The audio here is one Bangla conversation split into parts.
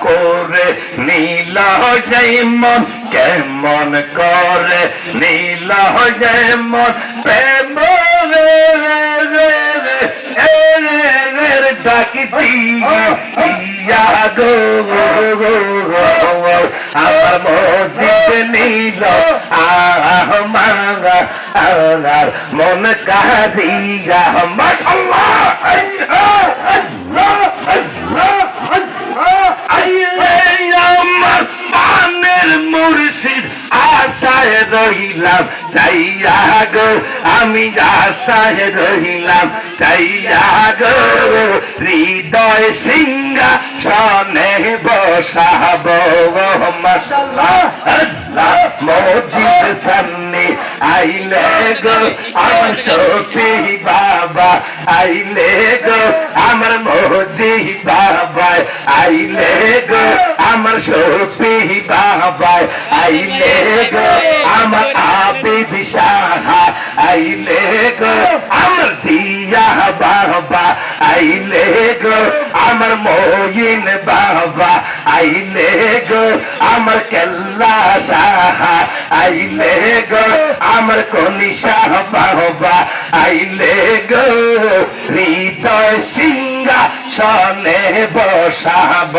করে নীল যেমন কেমন করে নীল যেমন প্রেম রে রে রে ডাকি ইয়া গো আমার মসজিদ নীল, আহ মাঙ্গা মন কাহিয়া মাশাল্লাহ রহিলাম, চাইয়া গো, আমি আশায় রহিলাম, চাইয়া গো, হৃদয় সিংহা সনে বসাব, মশাল্লাহ সামনে আইলে গো, আমার বাবা, আইলে গো, আমার মজি বাবা, আইলে গো, আমার সফি বাবা, আইলে গো আইলে আমার জিয়া বাবা, আইলে আমার মহিন বাবা, আইলে গো, আমার কেল্লা সাহা, আইলে গো, আমার কনিশা বাবা, আইলে গো, হৃদয় সিংহা সনে বসাব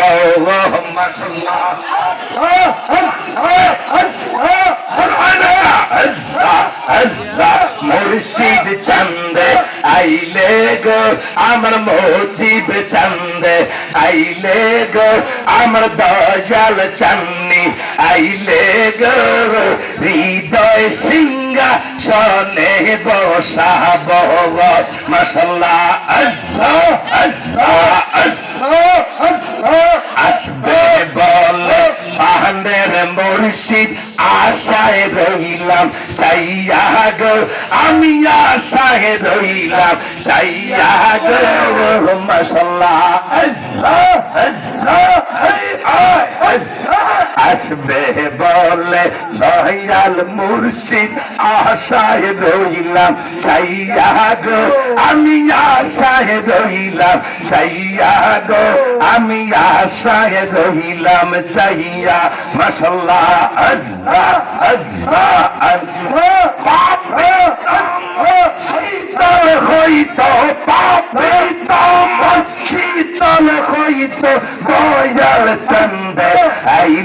মুর্শিদ চন্দে, আইলে গো আমার মজিব চন্দে, আইলে গো আমার দয়াল চান্নি, আইলে গো হৃদয় সিংহা সনে বসাব মশাল্লাহ, আল্লাহ আল্লাহ আল্লাহ। মুর্শিদ আশায় রইলাম চাইয়া গো আমি আশায় রইলাম চাইয়া গো মশলা আসবে বলে দয়াল মুর্শিদ, আশায় রইলাম চাইয়া গো, আমি আশায় রইলাম চাইয়া গো, আমি আশায় রইলাম চাইয়া মশাল্লাহ, আল্লাহ আল্লাহ আল্লাহ। পাপে শীতল হইত পাপে শীতল হইত, দয়াল চন্দ্র, আইলে